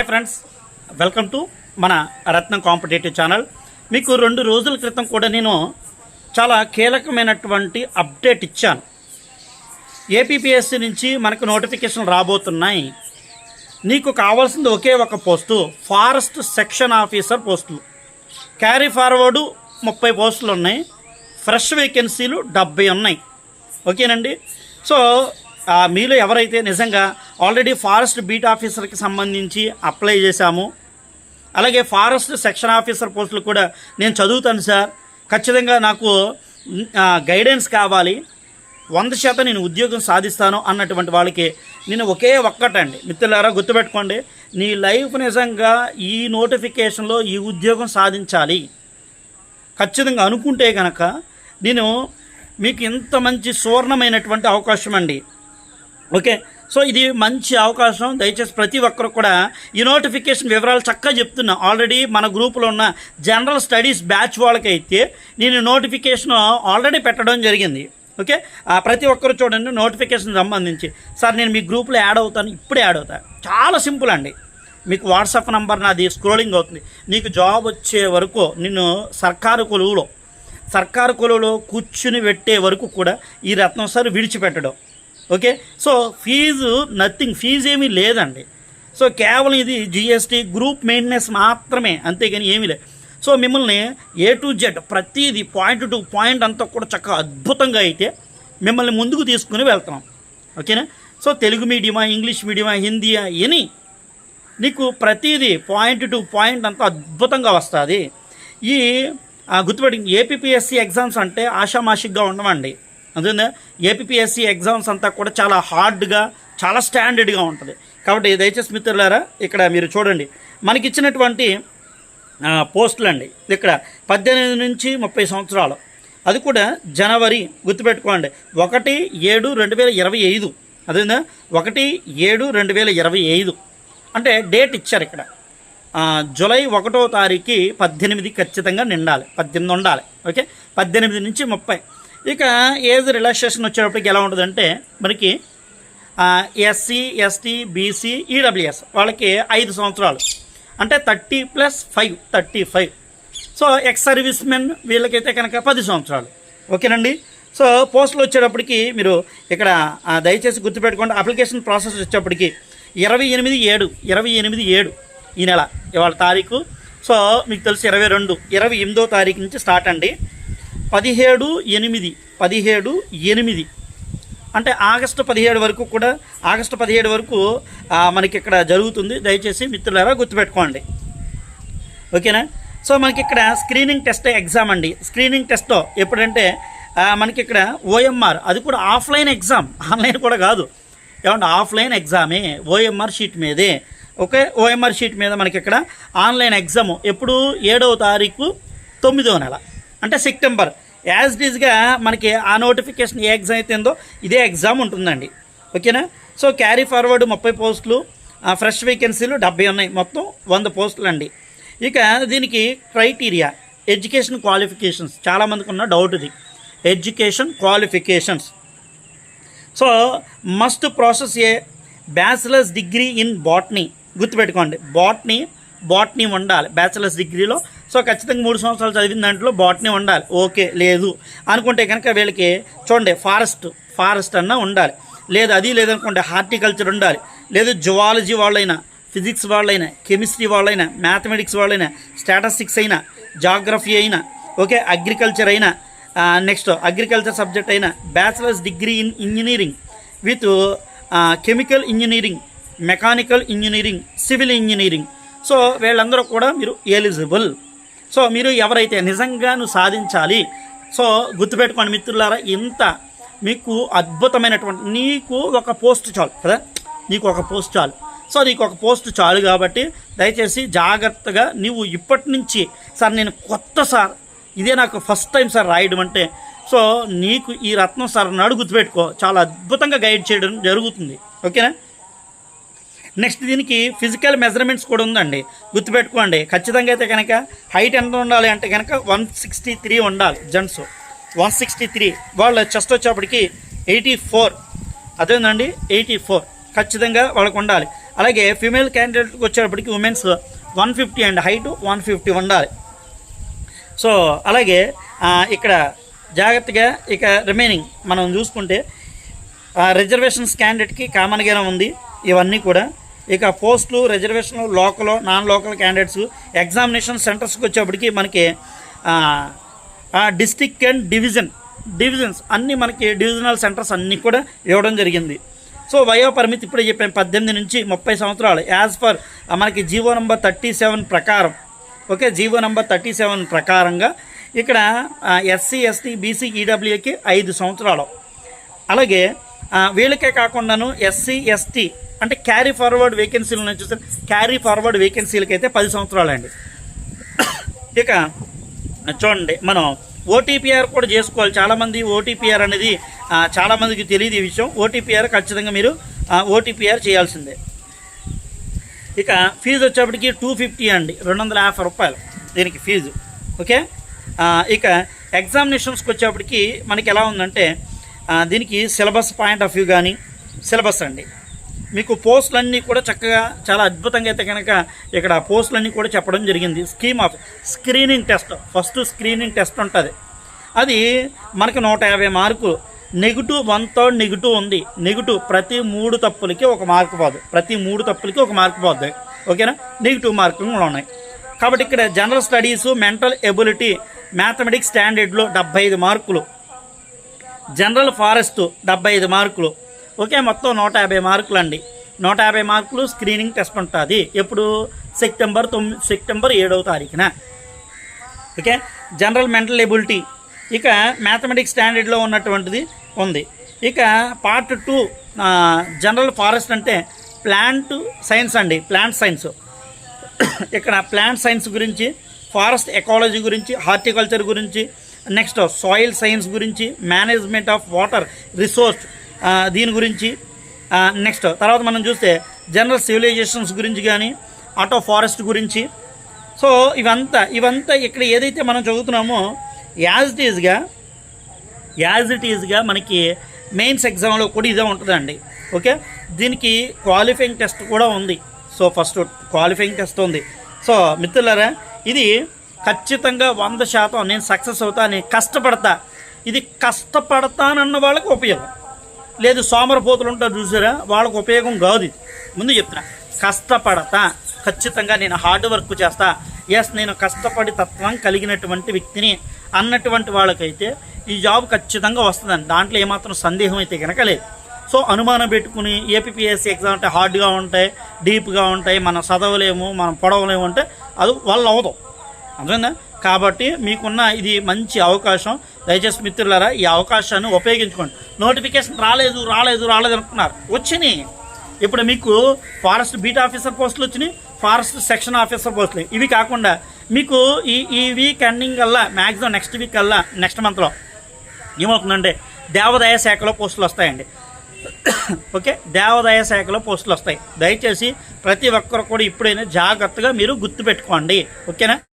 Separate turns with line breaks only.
Hi friends welcome to మన రత్నం competitive channel. మీకు రెండు రోజుల క్రితం కూడా నేను చాలా కీలకమైనటువంటి అప్డేట్ ఇచ్చాను. ఏపీపీఎస్సీ నుంచి మనకు నోటిఫికేషన్ రాబోతున్నాయి. నీకు కావాల్సింది ఒకే ఒక పోస్టు ఫారెస్ట్ సెక్షన్ ఆఫీసర్ పోస్టులు. క్యారీ ఫార్వర్డు ముప్పై పోస్టులు ఉన్నాయి. ఫ్రెష్ వేకెన్సీలు డెబ్బై ఉన్నాయి. ఓకేనండి? సో మీలో ఎవరైతే నిజంగా ఆల్రెడీ ఫారెస్ట్ బీట్ ఆఫీసర్కి సంబంధించి అప్లై చేశాము. అలాగే ఫారెస్ట్ సెక్షన్ ఆఫీసర్ పోస్టులు కూడా నేను చదువుతాను సార్. ఖచ్చితంగా నాకు గైడెన్స్ కావాలి. వంద శాతం నేను ఉద్యోగం సాధిస్తాను అన్నటువంటి వాళ్ళకి నేను ఒకే ఒక్కటండి. మిత్రులారా గుర్తుపెట్టుకోండి నీ లైఫ్ నిజంగా ఈ నోటిఫికేషన్లో ఈ ఉద్యోగం సాధించాలి. ఖచ్చితంగా అనుకుంటే కనుక నేను మీకు ఇంత మంచి సువర్ణమైనటువంటి అవకాశం అండి ఓకే? సో ఇది మంచి అవకాశం. దయచేసి ప్రతి ఒక్కరు కూడా ఈ నోటిఫికేషన్ వివరాలు చక్కగా చెప్తున్నా. ఆల్రెడీ మన గ్రూపులో ఉన్న జనరల్ స్టడీస్ బ్యాచ్ వాళ్ళకైతే నేను నోటిఫికేషన్ ఆల్రెడీ పెట్టడం జరిగింది. ఓకే? ప్రతి ఒక్కరు చూడండి నోటిఫికేషన్ సంబంధించి. సార్ నేను మీ గ్రూప్లో యాడ్ అవుతాను. ఇప్పుడే యాడ్ అవుతాను చాలా సింపుల్ అండి. మీకు వాట్సాప్ నంబర్ నాది స్క్రోలింగ్ అవుతుంది. నీకు జాబ్ వచ్చే వరకు నిన్ను సర్కారు కొలువులో సర్కారు కొలువులో కూర్చుని పెట్టే వరకు కూడా ఈ రత్నం సార్ విడిచిపెట్టడం. Okay? So fees nothing. Fees ఏమీ లేదండి. సో కేవలం ఇది జిఎస్టీ గ్రూప్ మెయింటెనెన్స్ మాత్రమే. అంతేగాని ఏమీ లేదు. సో మిమ్మల్ని ఏ టు జెడ్ ప్రతిదీ పాయింట్ టు పాయింట్ అంతా కూడా చక్కగా అద్భుతంగా అయితే మిమ్మల్ని ముందుకు తీసుకుని వెళ్తున్నాం. ఓకేనా? సో తెలుగు మీడియమా ఇంగ్లీష్ మీడియమా హిందీ ఎనీ నీకు ప్రతిదీ పాయింట్ టు పాయింట్ అంతా అద్భుతంగా వస్తుంది. ఈ గుర్తుపెట్టి ఏపీఎస్సి ఎగ్జామ్స్ అంటే ఆషామాషిక్గా ఉండమండి అందుకే ఏపీఎస్సి ఎగ్జామ్స్ అంతా కూడా చాలా హార్డ్గా చాలా స్టాండర్డ్గా ఉంటుంది. కాబట్టి దయచేసి మిత్రులారా ఇక్కడ మీరు చూడండి. మనకి ఇచ్చినటువంటి పోస్టులు అండి. ఇక్కడ పద్దెనిమిది నుంచి ముప్పై సంవత్సరాలు. అది కూడా జనవరి గుర్తుపెట్టుకోండి. ఒకటి ఏడు రెండు వేల ఇరవై ఐదు. అదేందా? ఒకటి ఏడు రెండు వేల ఇరవై ఐదు. అంటే డేట్ ఇచ్చారు ఇక్కడ. జులై జూలై ఒకటో తారీఖు పద్దెనిమిది ఖచ్చితంగా నిండాలి. పద్దెనిమిది ఉండాలి. ఓకే? పద్దెనిమిది నుంచి ముప్పై. ఇక ఏజ్ రిలాక్సేషన్ వచ్చేటప్పటికి ఎలా ఉంటుందంటే మనకి ఎస్సీ ఎస్టీ బీసీ ఈడబ్ల్యూఎస్ వాళ్ళకి ఐదు సంవత్సరాలు. అంటే thirty plus five thirty five. So ex service men వీళ్ళకైతే కనుక పది సంవత్సరాలు. ఓకేనండి? సో పోస్టులు వచ్చేటప్పటికి మీరు ఇక్కడ దయచేసి గుర్తుపెట్టుకోండి అప్లికేషన్ ప్రాసెస్ వచ్చేటప్పటికి ఇరవై ఎనిమిది ఏడు ఇరవై ఎనిమిది ఏడు ఈ నెల ఇవాళ తారీఖు. సో మీకు తెలుసు ఇరవై రెండు ఇరవై ఎనిమిదో తారీఖు నుంచి స్టార్ట్ అండి. పదిహేడు ఎనిమిది పదిహేడు ఎనిమిది. అంటే ఆగస్టు పదిహేడు వరకు కూడా ఆగస్టు పదిహేడు వరకు మనకి ఇక్కడ జరుగుతుంది. దయచేసి మిత్రులారా గుర్తుపెట్టుకోండి. ఓకేనా? సో మనకి ఇక్కడ స్క్రీనింగ్ టెస్ట్ ఎగ్జామ్ అండి. స్క్రీనింగ్ టెస్ట్ ఎప్పుడంటే మనకి ఇక్కడ ఓఎంఆర్ అది కూడా ఆఫ్లైన్ ఎగ్జామ్ ఆన్లైన్ కూడా కాదు. ఏమంటే ఆఫ్లైన్ ఎగ్జామే ఓఎంఆర్ షీట్ మీదే. ఓకే? ఓఎంఆర్ షీట్ మీద మనకి ఇక్కడ ఆన్లైన్ ఎగ్జామ్ ఎప్పుడు? ఏడవ తారీఖు తొమ్మిదవ నెల. అంటే సెప్టెంబర్. యాజ్ డీజ్గా మనకి ఆ నోటిఫికేషన్ ఏ ఎగ్జామ్ అయితే ఉందో ఇదే ఎగ్జామ్ ఉంటుందండి. ఓకేనా? సో క్యారీ ఫార్వర్డ్ ముప్పై పోస్టులు ఫ్రెష్ వేకెన్సీలు డెబ్బై ఉన్నాయి. మొత్తం వంద పోస్టులు అండి ఇక దీనికి క్రైటీరియా ఎడ్యుకేషన్ క్వాలిఫికేషన్స్ చాలామందికి ఉన్న డౌట్ ఇది. Education qualifications so must process a bachelor's degree in botany గుర్తుపెట్టుకోండి. బాట్నీ బాట్నీ ఉండాలి. బ్యాచిలర్స్ డిగ్రీలో సో ఖచ్చితంగా మూడు సంవత్సరాలు చదివిన దాంట్లో బాట్నీ ఉండాలి. ఓకే లేదు. అనుకుంటే కనుక వీళ్ళకి చూడండి ఫారెస్ట్ ఫారెస్ట్ అన్నా ఉండాలి. లేదు అది లేదనుకోండి హార్టికల్చర్ ఉండాలి. లేదు జువాలజీ వాళ్ళైనా ఫిజిక్స్ వాళ్ళైనా కెమిస్ట్రీ వాళ్ళైనా మ్యాథమెటిక్స్ వాళ్ళైనా స్టాటస్టిక్స్ అయినా జాగ్రఫీ అయినా ఓకే అగ్రికల్చర్ అయినా నెక్స్ట్ అగ్రికల్చర్ సబ్జెక్ట్ అయినా bachelor's degree in engineering with chemical engineering mechanical engineering civil engineering. So వీళ్ళందరూ కూడా మీరు ఎలిజిబుల్. సో మీరు ఎవరైతే నిజంగా నువ్వు సాధించాలి సో గుర్తుపెట్టుకోండి మిత్రులారా ఇంత మీకు అద్భుతమైనటువంటి నీకు ఒక పోస్ట్ చాలు కదా? నీకు ఒక పోస్ట్ చాలు. సో నీకు ఒక పోస్ట్ చాలు కాబట్టి దయచేసి జాగ్రత్తగా నువ్వు ఇప్పటి నుంచి సార్ నేను కొత్త సార్ ఇదే నాకు ఫస్ట్ టైం సార్ రాయడం అంటే సో నీకు ఈ రత్నం సార్ నాడు గుర్తుపెట్టుకో. చాలా అద్భుతంగా గైడ్ చేయడం జరుగుతుంది. ఓకేనా? నెక్స్ట్ దీనికి ఫిజికల్ మెజర్మెంట్స్ కూడా ఉందండి. గుర్తుపెట్టుకోండి. ఖచ్చితంగా అయితే కనుక హైట్ ఎంత ఉండాలి అంటే కనుక వన్ సిక్స్టీ త్రీ ఉండాలి జెంట్స్. One sixty three. వాళ్ళ చెస్ట్ వచ్చేప్పటికి ఎయిటీ ఫోర్. అదేందండి? Eighty four. ఖచ్చితంగా వాళ్ళకు ఉండాలి. అలాగే ఫీమేల్ క్యాండిడేట్కి వచ్చేటప్పటికి women's one fifty and. Height one fifty ఉండాలి. సో అలాగే ఇక్కడ జాగ్రత్తగా ఇక రిమైనింగ్ మనం చూసుకుంటే రిజర్వేషన్స్ క్యాండిడేట్కి కామన్గానే ఉంది. ఇవన్నీ కూడా ఇక పోస్టులు రిజర్వేషన్లు local non local candidates examination సెంటర్స్కి వచ్చేప్పటికి మనకి డిస్టిక్ అండ్ డివిజన్ డివిజన్స్ అన్నీ మనకి డివిజనల్ సెంటర్స్ అన్నీ కూడా ఇవ్వడం జరిగింది. సో వయో పరిమితి ఇప్పుడే చెప్పాను పద్దెనిమిది నుంచి ముప్పై సంవత్సరాలు. యాజ్ పర్ మనకి జీవో నంబర్ థర్టీ సెవెన్ ప్రకారం okay GO number thirty seven ప్రకారంగా ఇక్కడ ఎస్సీ ఎస్టీ బీసీ ఈడబ్ల్యూకి ఐదు సంవత్సరాలు. అలాగే వీళ్ళకే కాకుండాను ఎస్సీ ఎస్టీ అంటే క్యారీ ఫార్వర్డ్ వేకెన్సీలు నుంచి చూస్తే క్యారీ ఫార్వర్డ్ వేకెన్సీలకి అయితే పది సంవత్సరాలు అండి ఇక చూడండి మనం ఓటీపీఆర్ కూడా చేసుకోవాలి. చాలామంది ఓటీపీఆర్ అనేది చాలామందికి తెలియదు ఈ విషయం. ఓటీపీఆర్ ఖచ్చితంగా మీరు ఓటీపీఆర్ చేయాల్సిందే. ఇక ఫీజు వచ్చేప్పటికి టూ ఫిఫ్టీ అండి. రెండు వందల యాభై రూపాయలు దీనికి ఫీజు ఓకే? ఇక ఎగ్జామినేషన్స్కి వచ్చేప్పటికి మనకి ఎలా ఉందంటే దీనికి సిలబస్ పాయింట్ ఆఫ్ వ్యూ కానీ సిలబస్ అండి. మీకు పోస్టులన్నీ కూడా చక్కగా చాలా అద్భుతంగా అయితే కనుక ఇక్కడ పోస్టులన్నీ కూడా చెప్పడం జరిగింది. Scheme of screening test first screening test ఉంటుంది. అది మనకి నూట యాభై మార్కులు నెగిటివ్ వన్ థర్డ్ నెగిటివ్ ఉంది. నెగిటివ్ ప్రతి మూడు తప్పులకి ఒక మార్కు పోదు. ప్రతి మూడు తప్పులకి ఒక మార్కు పోద్ది. ఓకేనా నెగిటివ్ మార్కులు కూడా ఉన్నాయి. కాబట్టి ఇక్కడ general studies mental ability mathematics స్టాండర్డ్లో డెబ్బై ఐదు మార్కులు. జనరల్ ఫారెస్ట్ డెబ్బై ఐదు మార్కులు. ఓకే మొత్తం నూట యాభై మార్కులు అండి నూట యాభై మార్కులు స్క్రీనింగ్ టెస్ట్ ఉంటుంది. ఎప్పుడు? సెప్టెంబర్ తొమ్మిది సెప్టెంబర్ ఏడవ తారీఖున. ఓకే జనరల్ మెంటల్ ఎబిలిటీ ఇక మ్యాథమెటిక్స్ స్టాండర్డ్లో ఉన్నటువంటిది ఉంది. ఇక పార్ట్ టూ జనరల్ ఫారెస్ట్ అంటే ప్లాంట్ సైన్స్ అండి. ప్లాంట్ సైన్స్ ఇక్కడ ప్లాంట్ సైన్స్ గురించి ఫారెస్ట్ ఎకాలజీ గురించి హార్టికల్చర్ గురించి నెక్స్ట్ సాయిల్ సైన్స్ గురించి మేనేజ్మెంట్ ఆఫ్ వాటర్ రిసోర్స్ దీని గురించి నెక్స్ట్ తర్వాత మనం చూస్తే జనరల్ సివిలైజేషన్స్ గురించి కానీ ఆటో ఫారెస్ట్ గురించి. సో ఇవంతా ఇవంతా ఇక్కడ ఏదైతే మనం చదువుతున్నామో యాజ్ ఇట్ ఈజ్గా యాజ్ ఇట్ ఈజ్గా మనకి మెయిన్స్ ఎగ్జామ్లో కూడా ఇదే ఉంటుందండి. ఓకే దీనికి క్వాలిఫైయింగ్ టెస్ట్ కూడా ఉంది. సో ఫస్ట్ క్వాలిఫైయింగ్ టెస్ట్ ఉంది. సో మిత్రులారా ఇది ఖచ్చితంగా వంద శాతం నేను సక్సెస్ అవుతా నేను కష్టపడతా. ఇది కష్టపడతానన్న వాళ్ళకి ఉపయోగం. లేదు సోమరపోతులు ఉంటారు చూసారా? వాళ్ళకి ఉపయోగం కాదు ఇది. ముందు చెప్తున్నా కష్టపడతా. ఖచ్చితంగా నేను హార్డ్ వర్క్ చేస్తా. ఎస్ నేను కష్టపడి తత్వం కలిగినటువంటి వ్యక్తిని అన్నటువంటి వాళ్ళకైతే ఈ జాబ్ ఖచ్చితంగా వస్తుందండి. దాంట్లో ఏమాత్రం సందేహం అయితే కనుక లేదు. సో అనుమానం పెట్టుకుని ఏపీఎస్సీ ఎగ్జామ్ అంటే హార్డ్గా ఉంటాయి డీప్గా ఉంటాయి మనం చదవలేము మనం పొడవలేము అంటే అది వాళ్ళు అవదు అర్థమైందా? కాబట్టి మీకున్న ఇది మంచి అవకాశం. దయచేసి మిత్రులారా ఈ అవకాశాన్ని ఉపయోగించుకోండి. నోటిఫికేషన్ రాలేదు రాలేదు రాలేదు అనుకున్నారు వచ్చినాయి. ఇప్పుడు మీకు ఫారెస్ట్ బీట్ ఆఫీసర్ పోస్టులు వచ్చినాయి ఫారెస్ట్ సెక్షన్ ఆఫీసర్ పోస్టులు ఇవి కాకుండా మీకు ఈ ఈ వీక్ ఎండింగ్ కల్లా మ్యాక్సిమం నెక్స్ట్ వీక్ కల్లా నెక్స్ట్ మంత్లో ఏమవుతుందంటే దేవాదాయ శాఖలో పోస్టులు వస్తాయండి. ఓకే? దేవాదాయ శాఖలో పోస్టులు వస్తాయి. దయచేసి ప్రతి ఒక్కరు కూడా ఇప్పుడైనా జాగ్రత్తగా మీరు గుర్తుపెట్టుకోండి. ఓకేనా?